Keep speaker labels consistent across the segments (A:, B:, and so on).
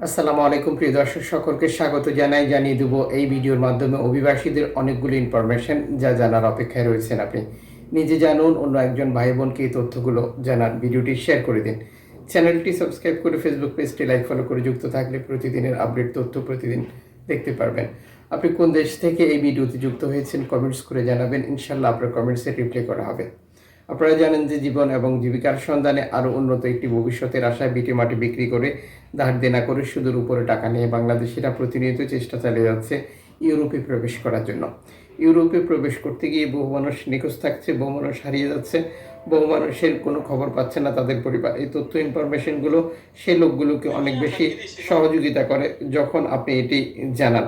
A: আসসালামু আলাইকুম, প্রিয় দর্শক সকলকে স্বাগত জানাই, জানিয়ে দেবো এই ভিডিওর মাধ্যমে অভিবাসীদের অনেকগুলো ইনফরমেশন যা জানার অপেক্ষায় রয়েছেন আপনি। নিজে জানুন, অন্য একজন ভাই বোনকে এই তথ্যগুলো জানার ভিডিওটি শেয়ার করে দিন। চ্যানেলটি সাবস্ক্রাইব করে ফেসবুক পেজটি লাইক ফলো করে যুক্ত থাকলে প্রতিদিনের আপডেট তথ্য প্রতিদিন দেখতে পারবেন। আপনি কোন দেশ থেকে এই ভিডিওতে যুক্ত হয়েছেন কমেন্টস করে জানাবেন ইনশাল্লাহ আপনার কমেন্টসে রিপ্লাই করা হবে। আপনারা জানেন যে জীবন এবং জীবিকার সন্ধানে আরও উন্নত একটি ভবিষ্যতের আশায় বিটি মাটি বিক্রি করে ধার দেনা করে সুদের উপরে টাকা নিয়ে বাংলাদেশিরা প্রতিনিয়ত চেষ্টা চালিয়ে যাচ্ছে ইউরোপে প্রবেশ করার জন্য। ইউরোপে প্রবেশ করতে গিয়ে বহু মানুষ নিখোঁজ থাকছে, বহু মানুষ হারিয়ে যাচ্ছে, বহু মানুষের কোনো খবর পাচ্ছে না তাদের পরিবার। এই তথ্য ইনফরমেশনগুলো সেই লোকগুলোকে অনেক বেশি সহযোগিতা করে যখন আপনি এটি জানান।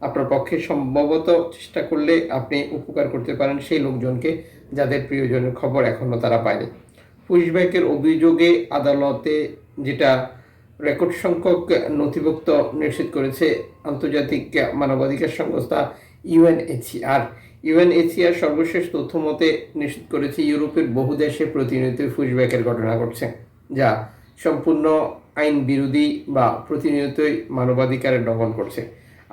A: আপনার পক্ষে সম্ভবত চেষ্টা করলে আপনি উপকার করতে পারেন সেই লোকজনকে যাদের প্রিয়জনের খবর এখনও তারা পায়নি। পুশব্যাকের অভিযোগে আদালতে যেটা রেকর্ড সংখ্যক নথিভুক্ত নিশ্চিত করেছে আন্তর্জাতিক মানবাধিকার সংস্থা ইউএনএইচসিআর। ইউএনএইচসিআর সর্বশেষ তথ্য মতে নিশ্চিত করেছে ইউরোপের বহু দেশে প্রতিনিয়ত পুশব্যাকের ঘটনা ঘটছে, যা সম্পূর্ণ আইন বিরোধী বা প্রতিনিয়তই মানবাধিকারের লঙ্ঘন করছে।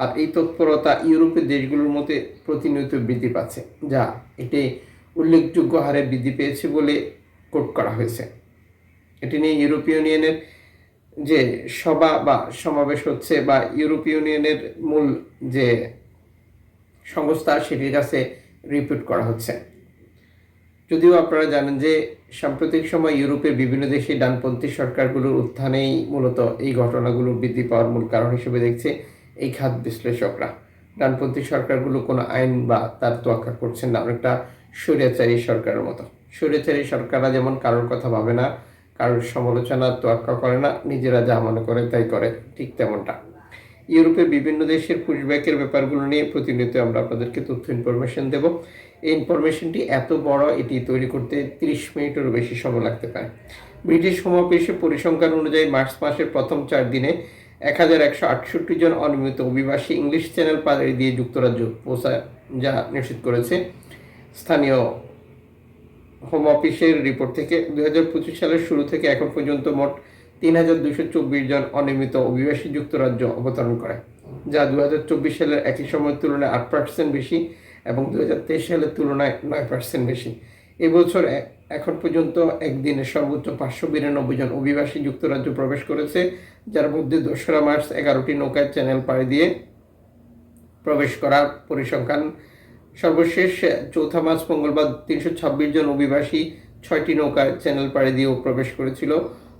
A: আর এই তৎপরতা ইউরোপের দেশগুলোর মধ্যে প্রতিনিয়ত বৃদ্ধি পাচ্ছে, যা এটি উল্লেখযোগ্য হারে বৃদ্ধি পেয়েছে বলে কোট করা হয়েছে। এটি নিয়ে ইউরোপীয় ইউনিয়নের যে সভা বা সমাবেশ হচ্ছে বা ইউরোপীয় ইউনিয়নের মূল যে সংস্থা সেটির কাছে রিপোর্ট করা হচ্ছে। যদিও আপনারা জানেন যে সাম্প্রতিক সময় ইউরোপের বিভিন্ন দেশে ডানপন্থী সরকারগুলোর উত্থানেই মূলত এই ঘটনাগুলো বৃদ্ধি পাওয়ার মূল কারণ হিসেবে দেখছে এই খাত বিশ্লেষকরা। ডানপন্থী সরকারগুলো কোনো আইন বা তার তোয়াক্কা করছেন না, অনেকটা স্বৈরাচারী সরকারের মতো। স্বৈরাচারী সরকাররা যেমন কারোর কথা ভাবে না কারোর সমালোচনা তোয়াক্কা করে না, নিজেরা যা মনে করে তাই করে, ঠিক তেমনটা। ইউরোপের বিভিন্ন দেশের পুশব্যাকের ব্যাপারগুলো নিয়ে প্রতিনিয়ত আমরা আপনাদেরকে তথ্য ইনফরমেশন দেব। এই ইনফরমেশনটি এত বড়, এটি তৈরি করতে তিরিশ মিনিটেরও বেশি সময় লাগতে পারে। ব্রিটিশ সমাবেশে পরিসংখ্যান অনুযায়ী মার্চ মাসের প্রথম চার দিনে এক হাজার একশো আটষট্টি জন অনিয়মিত অভিবাসী ইংলিশ চ্যানেল পাড়ি দিয়ে যুক্তরাজ্য পৌঁছায়, যা নিশ্চিত করেছে স্থানীয় হোম অফিসের রিপোর্ট থেকে দুই হাজার পঁচিশ সালের শুরু থেকে এখন পর্যন্ত মোট তিন হাজার দুশো চব্বিশ জন অনিয়মিত অভিবাসী যুক্তরাজ্য অবতরণ করে, যা দু হাজার চব্বিশ সালের একই সময়ের তুলনায় আট পার্সেন্ট বেশি এবং দু হাজার তেইশ সালের তুলনায় নয় পার্সেন্ট বেশি। এবছর এখন পর্যন্ত একদিনে সর্বোচ্চ পাঁচশো বিরানব্বই জন অভিবাসী যুক্তরাজ্য প্রবেশ করেছে, যার মধ্যে দোসরা মার্চ এগারোটি নৌকায় চ্যানেল পাড়ি দিয়ে প্রবেশ করার পরিসংখ্যান সর্বশেষ চৌথা মার্চ, মঙ্গলবার তিনশো ছাব্বিশ জন অভিবাসী ছয়টি নৌকায় চ্যানেল পাড়ি দিয়েও প্রবেশ করেছিল।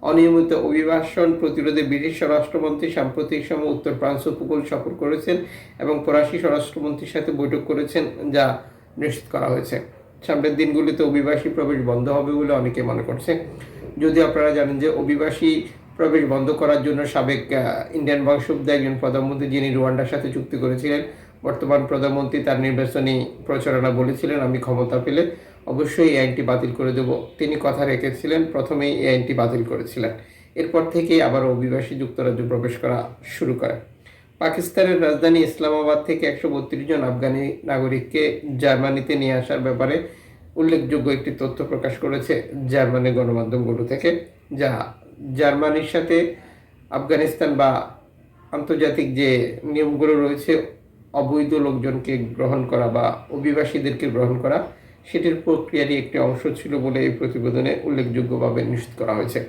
A: অনিয়মিত অভিবাসন প্রতিরোধে ব্রিটিশ স্বরাষ্ট্রমন্ত্রী সাম্প্রতিক সময় উত্তর ফ্রান্স উপকূল সফর করেছেন এবং ফরাসি স্বরাষ্ট্রমন্ত্রীর সাথে বৈঠক করেছেন, যা নিশ্চিত করা হয়েছে। সামনের দিনগুলিতে অভিবাসী প্রবেশ বন্ধ হবে বলে অনেকে মনে করছে যদি আপনারা জানেন যে অভিবাসী প্রবেশ বন্ধ করার জন্য সাবেক ইন্ডিয়ান বংশোদ্ভূত একজন প্রধানমন্ত্রী যিনি রুয়ান্ডার সাথে চুক্তি করেছিলেন বর্তমান প্রধানমন্ত্রী তার নির্বাচনী প্রচারণা বলেছিলেন, আমি ক্ষমতা পেলে অবশ্যই এই আইনটি বাতিল করে দেব। তিনি কথা রেখেছিলেন, প্রথমেই এই আইনটি বাতিল করেছিলেন। এরপর থেকেই আবার অভিবাসী যুক্তরাজ্য প্রবেশ করা শুরু করে। পাকিস্তানের রাজধানী ইসলামাবাদ থেকে একশো বত্রিশ জন আফগানি নাগরিককে জার্মানিতে নিয়ে আসার ব্যাপারে উল্লেখযোগ্য একটি তথ্য প্রকাশ করেছে জার্মানির গণমাধ্যমগুলো থেকে, যা জার্মানির সাথে আফগানিস্তান বা আন্তর্জাতিক যে নিয়মগুলো রয়েছে অবৈধ লোকজনকে গ্রহণ করা বা অভিবাসীদেরকে গ্রহণ করা, সেটির প্রক্রিয়ারই একটি অংশ ছিল বলে এই প্রতিবেদনে উল্লেখযোগ্যভাবে নিশ্চিত করা হয়েছে।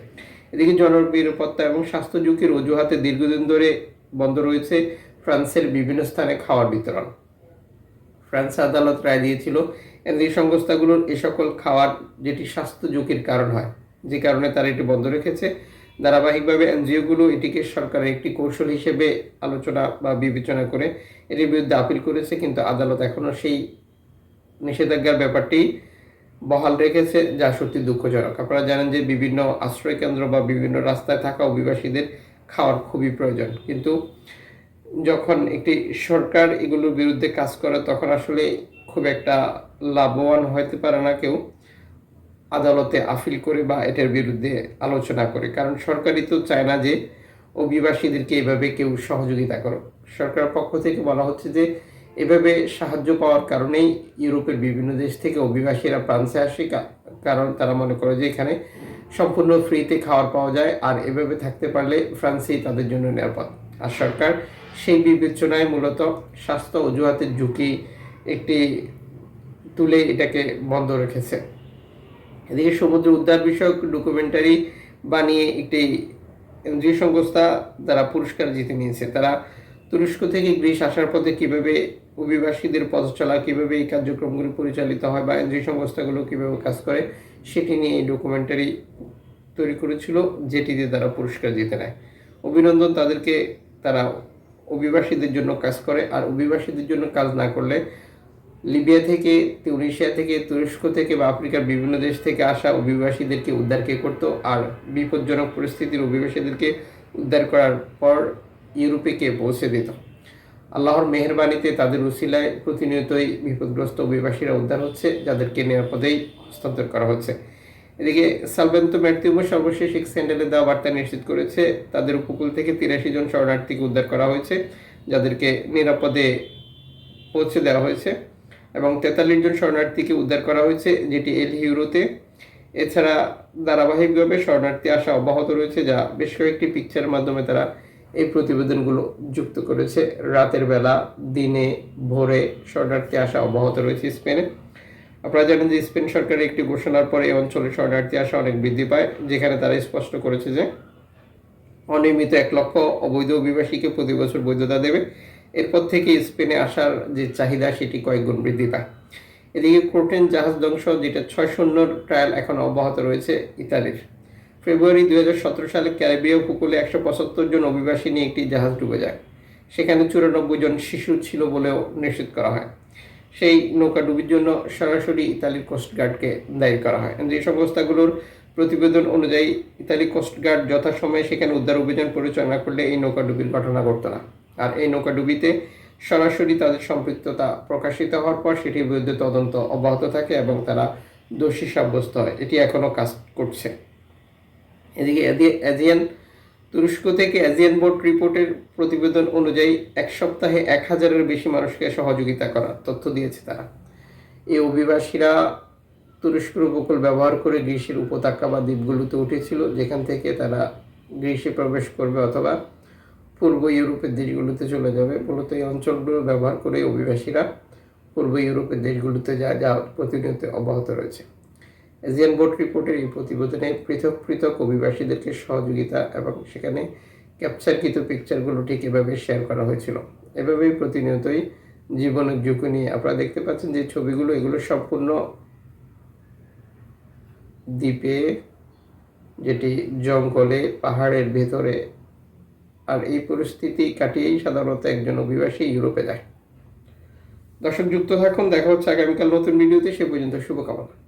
A: এদিকে জননিরাপত্তা এবং স্বাস্থ্য ঝুঁকির অজুহাতে দীর্ঘদিন ধরে বন্ধ রয়েছে ফ্রান্সের বিভিন্ন স্থানে খাওয়ার বিতরণ। ফ্রান্স আদালত রায় দিয়েছিল এই সংস্থাগুলোর এ সকল খাওয়ার যেটি স্বাস্থ্য ঝুঁকির কারণ হয়, যে কারণে তারা এটি বন্ধ রেখেছে ধারাবাহিকভাবে এনজিওগুলো এটিকে সরকারের একটি কৌশল হিসেবে আলোচনা বা বিবেচনা করে এটির বিরুদ্ধে আপিল করেছে, কিন্তু আদালত এখনও সেই নিষেধাজ্ঞার ব্যাপারটি বহাল রেখেছে, যা সত্যি দুঃখজনক। আপনারা জানেন যে বিভিন্ন আশ্রয় কেন্দ্র বা বিভিন্ন রাস্তায় থাকা অভিবাসীদের খাওয়ার খুবই প্রয়োজন। কিন্তু যখন একটি সরকার এগুলোর বিরুদ্ধে কাজ করে, তখন আসলে খুব একটা লাভবান হতে পারে না কেউ। আদালতে আপিল করে বা এটার বিরুদ্ধে আলোচনা করে। কারণ সরকারই তো চায় না যে অভিবাসীদেরকে এভাবে কেউ সহযোগিতা করো সরকার পক্ষ থেকে বলা হচ্ছে যে এভাবে সাহায্য পাওয়ার কারণেই ইউরোপের বিভিন্ন দেশ থেকে অভিবাসীরা ফ্রান্সে আসে। কারণ তারা মনে করে যে এখানে সম্পূর্ণ ফ্রিতে খাবার পাওয়া যায় আর এভাবে থাকতে পারলে ফ্রান্সেই তাদের জন্য নিরাপদ। আর সরকার সেই বিবেচনায় মূলত স্বাস্থ্য অজুহাতের ঝুঁকি একটি তুলে এটাকে বন্ধ রেখেছে। এদিকে সমুদ্র উদ্ধার বিষয়ক ডকুমেন্টারি বানিয়ে একটি এনজিও সংস্থা তারা পুরস্কার জিতে নিয়েছে। তারা তুরস্ক থেকে গ্রিস আসার পথে কীভাবে অভিবাসীদের পথ চলা, কীভাবে এই কার্যক্রমগুলো পরিচালিত হয় বা এনজিও সংস্থাগুলো কীভাবে কাজ করে, সেটি নিয়ে এই ডকুমেন্টারি তৈরি করেছিল, যেটিতে তারা পুরস্কার জিতে নেয়। অভিনন্দন তাদেরকে, তারা অভিবাসীদের জন্য কাজ করে, আর অভিবাসীদের জন্য কাজ না করলে লিবিয়া থেকে তিউনিশিয়া থেকে, তুরস্ক থেকে বা আফ্রিকার বিভিন্ন দেশ থেকে আসা অভিবাসীদেরকে উদ্ধার করতো আর বিপজ্জনক পরিস্থিতির অভিবাসীদেরকে উদ্ধার করার পর ইউরোপে কে পৌঁছে দিত। আল্লাহর মেহরবানিতে তাদের উসিলায় প্রতিনিয়তই বিপদগ্রস্ত অভিবাসীরা উদ্ধার হচ্ছে, যাদেরকে নিরাপদেই হস্তান্তর করা হচ্ছে। এদিকে সালবেন্ত ম্যাথিউমো সর্বশেষ এক স্যান্ডেলে দেওয়া বার্তা নিশ্চিত করেছে, তাদের উপকূল থেকে তিরাশি জন শরণার্থীকে উদ্ধার করা হয়েছে, যাদেরকে নিরাপদে পৌঁছে দেওয়া হয়েছে। এবং তেতাল্লিশ জন শরণার্থীকে উদ্ধার করা হয়েছে, যেটি এল হিউরোতে। এছাড়া ধারাবাহিকভাবে শরণার্থী আসা অব্যাহত রয়েছে, যা বেশ কয়েকটি পিকচারের মাধ্যমে তারা এই প্রতিবেদনগুলো যুক্ত করেছে। রাতের বেলা, দিনে, ভোরে শরণার্থী আসা অব্যাহত রয়েছে স্পেনে। আপনারা জানেন যে স্পেন সরকারের একটি ঘোষণার পরে এই অঞ্চলে শরণার্থী আসা অনেক বৃদ্ধি পায়, যেখানে তারা স্পষ্ট করেছে যে অনিয়মিত এক লক্ষ অবৈধ অভিবাসীকে প্রতি বছর বৈধতা দেবে। এরপর থেকে স্পেনে আসার যে চাহিদা, সেটি কয়েক গুণ বৃদ্ধি পায়। এদিকে ক্রোটেন জাহাজ ধ্বংস, যেটা ছয় শূন্যর ট্রায়াল এখন অব্যাহত রয়েছে ইতালির। ফেব্রুয়ারি দু হাজার সতেরো সালে ক্যারিবীয় উপকূলে একশো পঁচাত্তর জন অভিবাসী নিয়ে একটি জাহাজ ডুবে যায়। সেখানে চুরানব্বই জন শিশু ছিল বলেও নিশ্চিত করা হয়। সেই নৌকাডুবির জন্য সরাসরি ইতালির কোস্টগার্ডকে দায়ী করা হয়। যে সংস্থাগুলোর প্রতিবেদন অনুযায়ী, ইতালি কোস্টগার্ড যথাসময়ে সেখানে উদ্ধার অভিযান পরিচালনা করলে এই নৌকাডুবির ঘটনা ঘটত না। আর এই নৌকাডুবিতে সরাসরি তাদের সম্পৃক্ততা প্রকাশিত হওয়ার পর সেটির বিরুদ্ধে তদন্ত অব্যাহত থাকে এবং তারা দোষী সাব্যস্ত হয়। এটি এখনও কাজ করছে। এদিকে এজিয়ান তুরস্ক থেকে এজিয়ান বোর্ড রিপোর্টের প্রতিবেদন অনুযায়ী এক সপ্তাহে এক হাজারের বেশি মানুষকে সহযোগিতা করার তথ্য দিয়েছে তারা। এই অভিবাসীরা তুরস্কের উপকূল ব্যবহার করে গ্রীষ্মের উপত্যকা বা দ্বীপগুলোতে উঠেছিল, যেখান থেকে তারা গ্রীষ্মে প্রবেশ করবে অথবা পূর্ব ইউরোপের দেশগুলোতে চলে যাবে। মূলত এই অঞ্চলগুলো ব্যবহার করে অভিবাসীরা পূর্ব ইউরোপের দেশগুলোতে যা যা প্রতিনিয়ত অব্যাহত রয়েছে। এজিয়ান বোর্ড রিপোর্টের এই প্রতিবেদনে পৃথক পৃথক অভিবাসীদেরকে সহযোগিতা এবং সেখানে ক্যাপচারকৃত পিকচারগুলো ঠিক এভাবে শেয়ার করা হয়েছিল। এভাবেই প্রতিনিয়তই জীবনের ঝুঁকি নিয়ে আপনারা দেখতে পাচ্ছেন যে ছবিগুলো, এগুলো সম্পূর্ণ দ্বীপে, যেটি জঙ্গলে, পাহাড়ের ভেতরে আর এই পরিস্থিতি কাটিয়েই সাধারণত একজন অভিবাসী ইউরোপে যায়। দর্শক, যুক্ত থাকুন, দেখা হচ্ছে আগামীকাল নতুন ভিডিওতে, সে পর্যন্ত শুভকামনা।